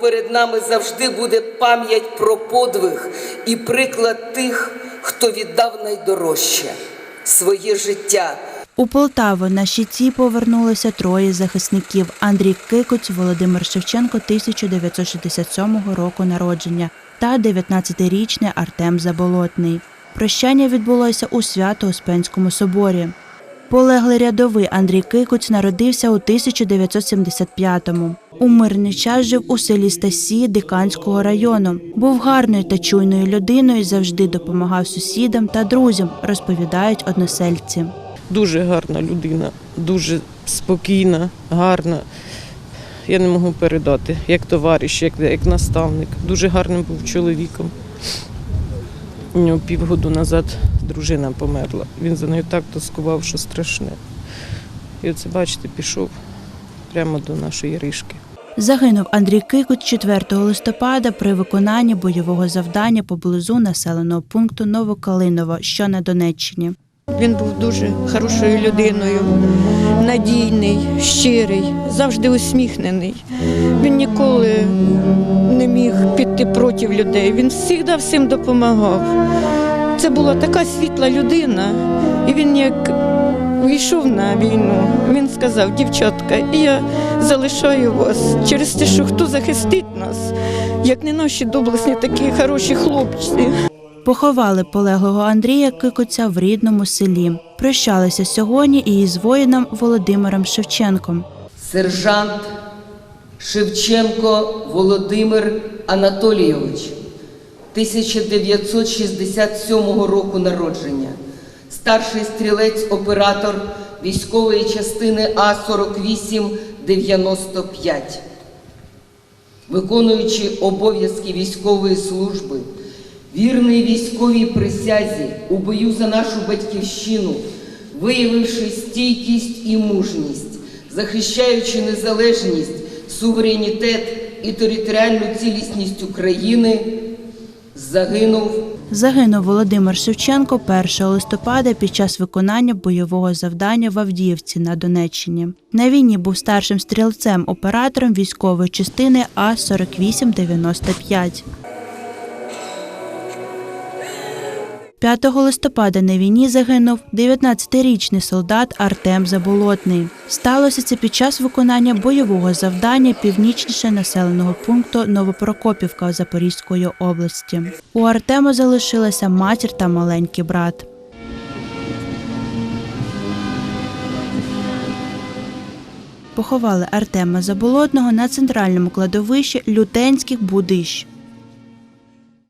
Перед нами завжди буде пам'ять про подвиг і приклад тих, хто віддав найдорожче своє життя. У Полтаву на щиті повернулося троє захисників: Андрій Кикоць, Володимир Шевченко 1967 року народження та 19-річний Артем Заболотний. Прощання відбулося у Свято-Успенському соборі. Полеглий рядовий Андрій Кикоць народився у 1975-му. У мирний час жив у селі Стасії Диканського району. Був гарною та чуйною людиною, завжди допомагав сусідам та друзям, розповідають односельці. Дуже гарна людина, дуже спокійна, гарна. Я не можу передати, як товариш, як, як наставник. Дуже гарним був чоловіком. У нього півгоду назад дружина померла. Він за нею так тоскував, що страшне. І оце, бачите, пішов прямо до нашої ришки. Загинув Андрій Кикут 4 листопада при виконанні бойового завдання поблизу населеного пункту Новокалиново, що на Донеччині. Він був дуже хорошою людиною, надійний, щирий, завжди усміхнений. Він ніколи піти проти людей. Він завжди всім допомагав. Це була така світла людина, і він як вийшов на війну, він сказав, дівчатка, я залишаю вас через те, що хто захистить нас, як не наші доблесні такі хороші хлопці. Поховали полеглого Андрія Кикоця в рідному селі. Прощалися сьогодні і із воїном Володимиром Шевченком. Сержант Шевченко Володимир Анатолійович, 1967 року народження, старший стрілець-оператор військової частини А-48-95, виконуючи обов'язки військової служби, вірний військовій присязі у бою за нашу батьківщину, виявивши стійкість і мужність, захищаючи незалежність, суверенітет і територіальну цілісність України, загинув Загинув Володимир Шевченко 1 листопада під час виконання бойового завдання в Авдіївці на Донеччині. На війні був старшим стрілцем оператором військової частини А 4895 5 листопада на війні загинув 19-річний солдат Артем Заболотний. Сталося це під час виконання бойового завдання північніше населеного пункту Новопрокопівка Запорізької області. У Артема залишилася матір та маленький брат. Поховали Артема Заболотного на центральному кладовищі Лютенських Будищ.